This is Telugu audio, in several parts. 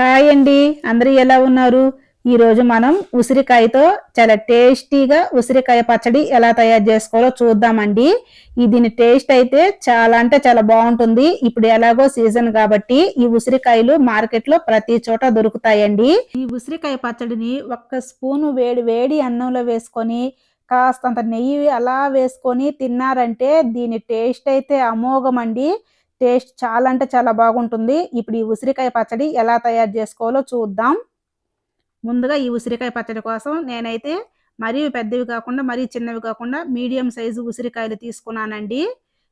హాయ్ అండి. అందరూ ఎలా ఉన్నారు? ఈరోజు మనం ఉసిరికాయతో చాలా టేస్టీగా ఉసిరికాయ పచ్చడి ఎలా తయారు చేసుకోవాలో చూద్దామండి. దీని టేస్ట్ అయితే చాలా అంటే చాలా బాగుంటుంది. ఇప్పుడు ఎలాగో సీజన్ కాబట్టి ఈ ఉసిరికాయలు మార్కెట్లో ప్రతి చోట దొరుకుతాయండి. ఈ ఉసిరికాయ పచ్చడిని ఒక్క స్పూను వేడి వేడి అన్నంలో వేసుకొని కాస్తంత నెయ్యి అలా వేసుకొని తిన్నారంటే దీని టేస్ట్ అయితే అమోఘం అండి టేస్ట్ చాలా అంటే చాలా బాగుంటుంది. ఇప్పుడు ఈ ఉసిరికాయ పచ్చడి ఎలా తయారు చేసుకోవాలో చూద్దాం. ముందుగా ఈ ఉసిరికాయ పచ్చడి కోసం నేనైతే మరీ పెద్దవి కాకుండా మరీ చిన్నవి కాకుండా మీడియం సైజు ఉసిరికాయలు తీసుకున్నానండి.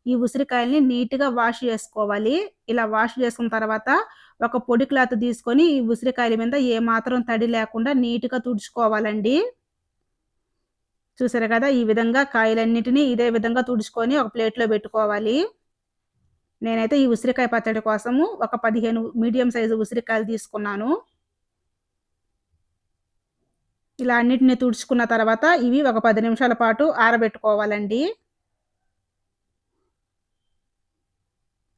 ఈ ఉసిరికాయల్ని నీట్గా వాష్ చేసుకోవాలి. ఇలా వాష్ చేసుకున్న తర్వాత ఒక పొడి క్లాత్ తీసుకొని ఈ ఉసిరికాయల మీద ఏ మాత్రం తడి లేకుండా నీట్గా తుడుచుకోవాలండి. చూసారు కదా ఈ విధంగా కాయలన్నిటినీ ఇదే విధంగా తుడుచుకొని ఒక ప్లేట్లో పెట్టుకోవాలి. నేనైతే ఈ ఉసిరికాయ పచ్చడి కోసము ఒక పదిహేను మీడియం సైజు ఉసిరికాయలు తీసుకున్నాను. ఇలా అన్నిటిని తుడుచుకున్న తర్వాత ఇవి ఒక పది నిమిషాల పాటు ఆరబెట్టుకోవాలండి.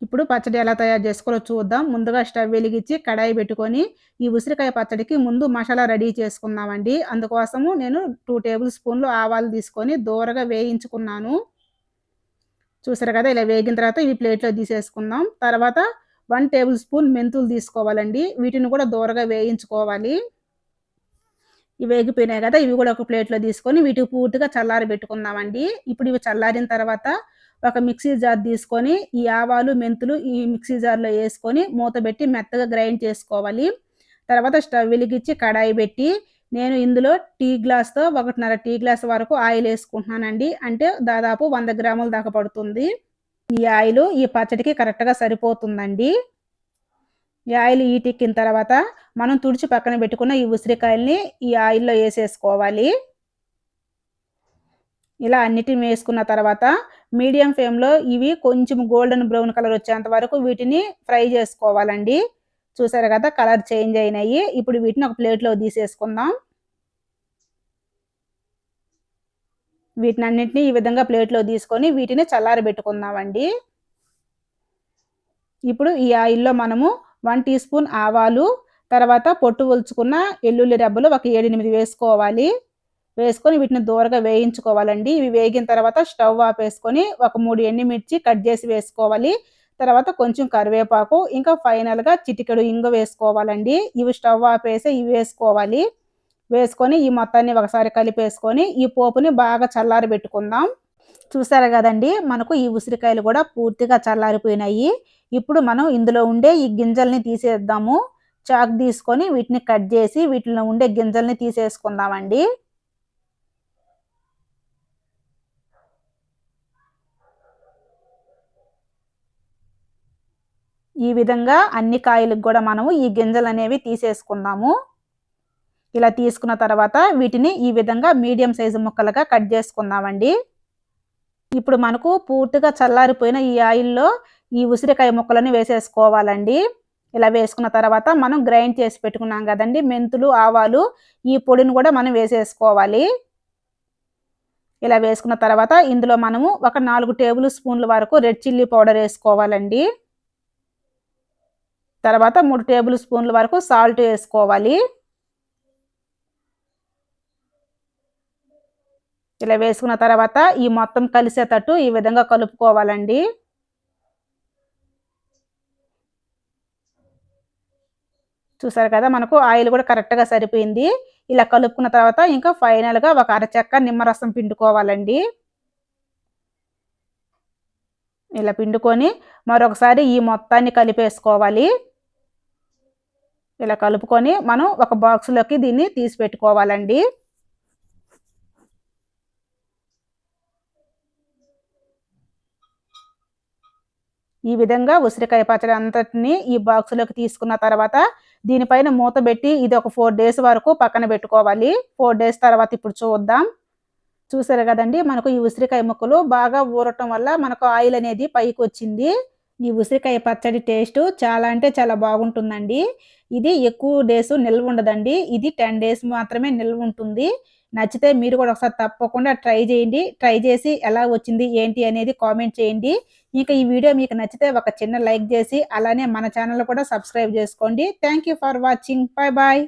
ఇప్పుడు పచ్చడి ఎలా తయారు చేసుకోవాలో చూద్దాం. ముందుగా స్టవ్ వెలిగించి కడాయి పెట్టుకొని ఈ ఉసిరికాయ పచ్చడికి ముందు మసాలా రెడీ చేసుకుందామండి. అందుకోసము నేను టూ టేబుల్ స్పూన్లు ఆవాలు తీసుకొని దూరగా వేయించుకున్నాను. చూసారు కదా ఇలా వేగిన తర్వాత ఇవి ప్లేట్లో తీసేసుకుందాం. తర్వాత వన్ టేబుల్ స్పూన్ మెంతులు తీసుకోవాలండి. వీటిని కూడా దూరగా వేయించుకోవాలి. ఇవి వేగిపోయినాయి కదా ఇవి కూడా ఒక ప్లేట్లో తీసుకొని వీటికి పూర్తిగా చల్లారి పెట్టుకుందామండి. ఇప్పుడు ఇవి చల్లారిన తర్వాత ఒక మిక్సీ జార్ తీసుకొని ఈ ఆవాలు మెంతులు ఈ మిక్సీ జార్లో వేసుకొని మూత పెట్టి మెత్తగా గ్రైండ్ చేసుకోవాలి. తర్వాత స్టవ్ వెలిగించి కడాయి పెట్టి నేను ఇందులో టీ గ్లాస్తో ఒకటిన్నర టీ గ్లాస్ వరకు ఆయిల్ వేసుకుంటున్నానండి. అంటే దాదాపు వంద గ్రాముల దాకా పడుతుంది. ఈ ఆయిల్ ఈ పచ్చడికి కరెక్ట్గా సరిపోతుందండి. ఈ ఆయిల్ ఈటిక్కిన తర్వాత మనం తుడిచి పక్కన పెట్టుకున్న ఈ ఉసిరికాయల్ని ఈ ఆయిల్లో వేసేసుకోవాలి. ఇలా అన్నిటిని వేసుకున్న తర్వాత మీడియం ఫ్లేమ్లో ఇవి కొంచెం గోల్డెన్ బ్రౌన్ కలర్ వచ్చేంత వరకు వీటిని ఫ్రై చేసుకోవాలండి. చూసారు కదా కలర్ చేంజ్ అయినాయి. ఇప్పుడు వీటిని ఒక ప్లేట్లో తీసేసుకుందాం. వీటిని అన్నింటినీ ఈ విధంగా ప్లేట్లో తీసుకొని వీటిని చల్లారి పెట్టుకుందామండి. ఇప్పుడు ఈ ఆయిల్లో మనము వన్ టీ స్పూన్ ఆవాలు తర్వాత పొట్టు ఒలుచుకున్న ఎల్లుల్లి రెబ్బలు ఒక ఏడెనిమిది వేసుకోవాలి. వేసుకొని వీటిని దూరగా వేయించుకోవాలండి. ఇవి వేగిన తర్వాత స్టవ్ ఆపేసుకొని ఒక మూడు ఎండుమిర్చి కట్ చేసి వేసుకోవాలి. తర్వాత కొంచెం కరివేపాకు ఇంకా ఫైనల్గా చిటికెడు ఇంగ వేసుకోవాలండి. ఇవి స్టవ్ ఆపేసి ఇవి వేసుకోవాలి. వేసుకొని ఈ మొత్తాన్ని ఒకసారి కలిపేసుకొని ఈ పోపుని బాగా చల్లారి పెట్టుకుందాం. చూసారు కదండి మనకు ఈ ఉసిరికాయలు కూడా పూర్తిగా చల్లారిపోయినాయి. ఇప్పుడు మనం ఇందులో ఉండే ఈ గింజల్ని తీసేద్దాము. చాక్ తీసుకొని వీటిని కట్ చేసి వీటిలో ఉండే గింజల్ని తీసేసుకుందామండి. ఈ విధంగా అన్ని కాయలకు కూడా మనము ఈ గింజలు అనేవి తీసేసుకుందాము. ఇలా తీసుకున్న తర్వాత వీటిని ఈ విధంగా మీడియం సైజు ముక్కలుగా కట్ చేసుకుందామండి. ఇప్పుడు మనకు పూర్తిగా చల్లారిపోయిన ఈ ఆయిల్లో ఈ ఉసిరికాయ ముక్కలని వేసేసుకోవాలండి. ఇలా వేసుకున్న తర్వాత మనం గ్రైండ్ చేసి పెట్టుకున్నాం కదండి మెంతులు ఆవాలు ఈ పొడిని కూడా మనం వేసేసుకోవాలి. ఇలా వేసుకున్న తర్వాత ఇందులో మనము ఒక నాలుగు టేబుల్ స్పూన్ల వరకు రెడ్ చిల్లీ పౌడర్ వేసుకోవాలండి. తర్వాత మూడు టేబుల్ స్పూన్ల వరకు సాల్ట్ వేసుకోవాలి. ఇలా వేసుకున్న తర్వాత ఈ మొత్తం కలిసేటట్టు ఈ విధంగా కలుపుకోవాలండి. చూసారు కదా మనకు ఆయిల్ కూడా కరెక్ట్గా సరిపోయింది. ఇలా కలుపుకున్న తర్వాత ఇంకా ఫైనల్గా ఒక అరచెక్క నిమ్మరసం పిండుకోవాలండి. ఇలా పిండుకొని మరొకసారి ఈ మొత్తాన్ని కలిపేసుకోవాలి. ఇలా కలుపుకొని మనం ఒక బాక్స్లోకి దీన్ని తీసి పెట్టుకోవాలండి. ఈ విధంగా ఉసిరికాయ పచ్చడి అంతటిని ఈ బాక్స్లోకి తీసుకున్న తర్వాత దీనిపైన మూత పెట్టి ఇది ఒక ఫోర్ డేస్ వరకు పక్కన పెట్టుకోవాలి. ఫోర్ డేస్ తర్వాత ఇప్పుడు చూద్దాం. చూసారు కదండి మనకు ఈ ఉసిరికాయ ముక్కలు బాగా ఊరటం వల్ల మనకు ఆయిల్ అనేది పైకి వచ్చింది. ఈ ఉసిరికాయ పచ్చడి టేస్ట్ చాలా అంటే చాలా బాగుంటుందండి. ఇది ఎక్కువ డేస్ నిల్వ ఉండదండి. ఇది టెన్ డేస్ మాత్రమే నిల్వ ఉంటుంది. నచ్చితే మీరు కూడా ఒకసారి తప్పకుండా ట్రై చేయండి. ట్రై చేసి ఎలా వచ్చింది ఏంటి అనేది కామెంట్ చేయండి. ఇంకా ఈ వీడియో మీకు నచ్చితే ఒక చిన్న లైక్ చేసి అలానే మన ఛానల్ కూడా సబ్స్క్రైబ్ చేసుకోండి. Thank for watching bye bye